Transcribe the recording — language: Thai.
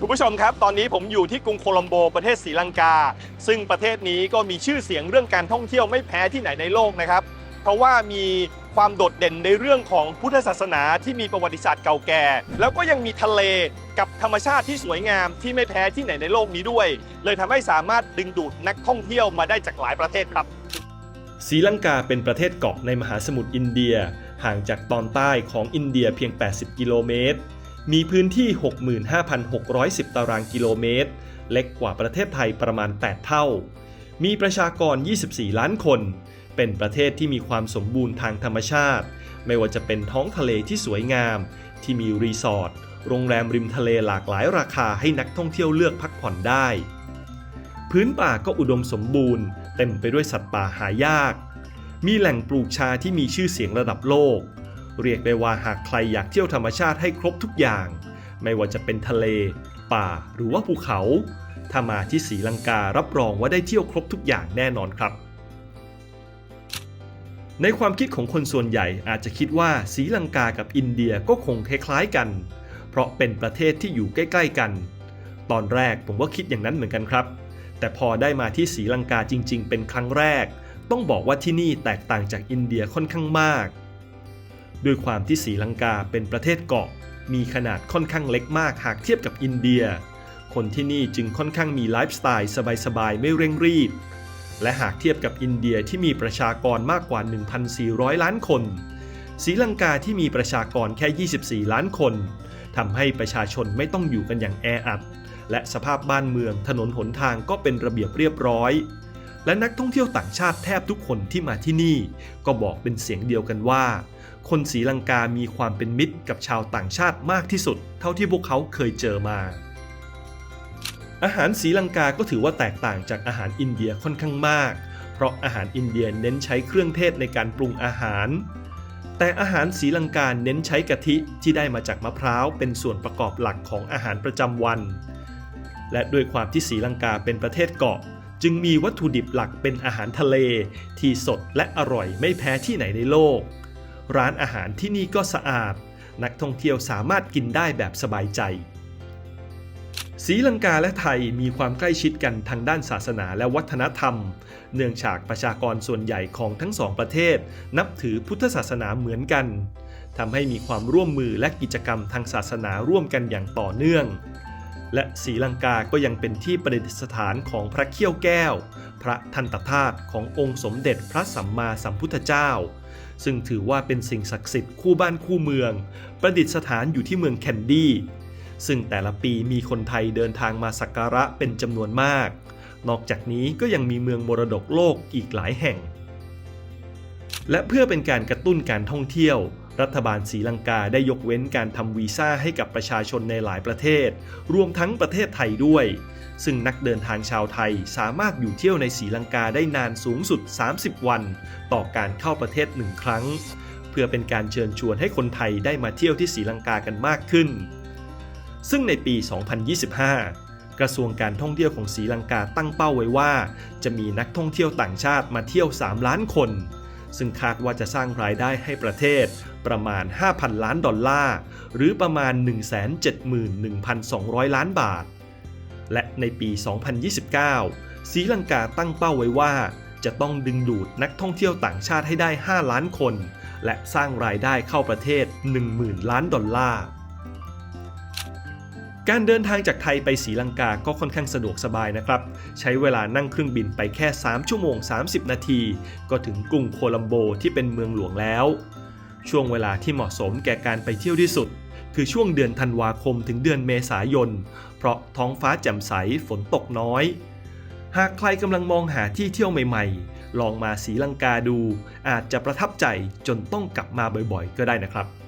คุณผู้ชมครับ ตอนนี้ผมอยู่ที่กรุงโคลัมโบประเทศศรีลังกา ซึ่งประเทศนี้ก็มีชื่อเสียงเรื่องการท่องเที่ยวไม่แพ้ที่ไหนในโลกนะครับ เพราะว่ามีความโดดเด่นในเรื่องของพุทธศาสนาที่มีประวัติศาสตร์เก่าแก่ แล้วก็ยังมีทะเลกับธรรมชาติที่สวยงามที่ไม่แพ้ที่ไหนในโลกนี้ด้วย เลยทำให้สามารถดึงดูดนักท่องเที่ยวมาได้จากหลายประเทศครับศรีลังกาเป็นประเทศเกาะในมหาสมุทรอินเดีย ห่างจากตอนใต้ของอินเดียเพียง 80 กิโลเมตร มีพื้นที่ 65,610 ตารางกิโลเมตร เล็กกว่าประเทศไทยประมาณ 8 เท่า มีประชากร 24 ล้านคน เป็นประเทศที่มีความสมบูรณ์ทางธรรมชาติ ไม่ว่าจะเป็นท้องทะเลที่สวยงาม ที่มีรีสอร์ท โรงแรมริมทะเลหลากหลายราคาให้นักท่องเที่ยวเลือกพักผ่อนได้ พื้นป่าก็อุดมสมบูรณ์ เต็มไปด้วยสัตว์ป่าหายาก มีแหล่งปลูกชาที่มีชื่อเสียงระดับโลก เรียกได้ว่าหากใครอยากเที่ยวธรรมชาติให้ครบทุกอย่าง ไม่ว่าจะเป็นทะเล ป่าหรือว่าภูเขา ถ้ามาที่ศรีลังการับรองว่าได้เที่ยวครบทุกอย่างแน่นอนครับ ในความคิดของคนส่วนใหญ่อาจจะคิดว่าศรีลังกากับอินเดียก็คงคล้ายๆกัน เพราะเป็นประเทศที่อยู่ใกล้ ๆกัน ตอนแรกผมก็คิดอย่างนั้นเหมือนกันครับ แต่พอได้มาที่ศรีลังกาจริง ๆ เป็นครั้งแรก ต้องบอกว่าที่นี่แตกต่างจากอินเดียค่อนข้างมาก ด้วยความที่ศรีลังกาเป็นประเทศเกาะ มีขนาดค่อนข้างเล็กมากหากเทียบกับอินเดีย คนที่นี่จึงค่อนข้างมีไลฟ์สไตล์สบายๆ ไม่เร่งรีบ และหากเทียบกับอินเดียที่มีประชากรมากกว่า 1,400 ล้านคนศรีลังกาที่มีประชากรแค่ 24 ล้านคนทำให้ประชาชนไม่ต้องอยู่กันอย่างแออัด และสภาพบ้านเมืองถนนหนทางก็เป็นระเบียบเรียบร้อย และนักท่องเที่ยวต่างชาติแทบทุกคนที่มาที่นี่ ก็บอกเป็นเสียงเดียวกันว่า คนศรีลังกามีความเป็นมิตรกับชาวต่างชาติมากที่สุด เท่าที่พวกเขาเคยเจอมา อาหารศรีลังกาก็ถือว่าแตกต่างจากอาหารอินเดียค่อนข้างมาก เพราะอาหารอินเดียเน้นใช้เครื่องเทศในการปรุงอาหาร แต่อาหารศรีลังกาเน้นใช้กะทิที่ได้มาจากมะพร้าวเป็นส่วนประกอบหลักของอาหารประจำวันและด้วยความที่ศรีลังกาเป็นประเทศเกาะ จึงมีวัตถุดิบหลักเป็นอาหารทะเล ที่สดและอร่อยไม่แพ้ที่ไหนในโลก ร้านอาหารที่นี่ก็สะอาด นักท่องเที่ยวสามารถกินได้แบบสบายใจศรีลังกาและไทยมีความใกล้ชิดกันทางด้านศาสนาและวัฒนธรรม เนื่องจากประชากรส่วนใหญ่ของทั้งสองประเทศ นับถือพุทธศาสนาเหมือนกันทำให้มีความร่วมมือและกิจกรรมทางศาสนาร่วมกันอย่างต่อเนื่อง และศรีลังกาก็ยังเป็นที่ประดิษฐานของพระเขี้ยวแก้ว พระทันตธาตุขององค์สมเด็จพระสัมมาสัมพุทธเจ้า ซึ่งถือว่าเป็นสิ่งศักดิ์สิทธิ์คู่บ้านคู่เมือง ประดิษฐานอยู่ที่เมืองแคนดี้ ซึ่งแต่ละปีมีคนไทยเดินทางมาสักการะเป็นจำนวนมาก นอกจากนี้ก็ยังมีเมืองมรดกโลกอีกหลายแห่ง และเพื่อเป็นการกระตุ้นการท่องเที่ยว รัฐบาลศรีลังกาได้ยกเว้นการทำวีซ่าให้กับประชาชนในหลายประเทศ รวมทั้งประเทศไทยด้วย ซึ่งนักเดินทางชาวไทยสามารถอยู่เที่ยวในศรีลังกาได้นานสูงสุด 30 วัน ต่อการเข้าประเทศหนึ่งครั้ง เพื่อเป็นการเชิญชวนให้คนไทยได้มาเที่ยวที่ศรีลังกากันมากขึ้น ซึ่งในปี 2025กระทรวงการท่องเที่ยวของศรีลังกาตั้งเป้าไว้ว่า จะมีนักท่องเที่ยวต่างชาติมาเที่ยว 3 ล้านคน ซึ่งคาดว่าจะสร้างรายได้ให้ประเทศประมาณ 5,000 ล้านดอลลาร์ หรือประมาณ 171,200 ล้านบาท และในปี 2029ศรีลังกาตั้งเป้าไว้ว่า จะต้องดึงดูดนักท่องเที่ยวต่างชาติให้ได้ 5 ล้านคน และสร้างรายได้เข้าประเทศ 10,000 ล้านดอลลาร์ การเดินทางจากไทยไปศรีลังกาก็ค่อนข้างสะดวกสบายนะครับ ใช้เวลานั่งเครื่องบินไปแค่ 3 ชั่วโมง 30 นาที ก็ถึงกรุงโคลัมโบที่เป็นเมืองหลวงแล้ว ช่วงเวลาที่เหมาะสมแก่การไปเที่ยวที่สุด คือช่วงเดือนธันวาคมถึงเดือนเมษายน เพราะท้องฟ้าแจ่มใสฝนตกน้อย หากใครกำลังมองหาที่เที่ยวใหม่ ๆ ลองมาศรีลังกาดู อาจจะประทับใจจนต้องกลับมาบ่อยๆ ก็ได้นะครับ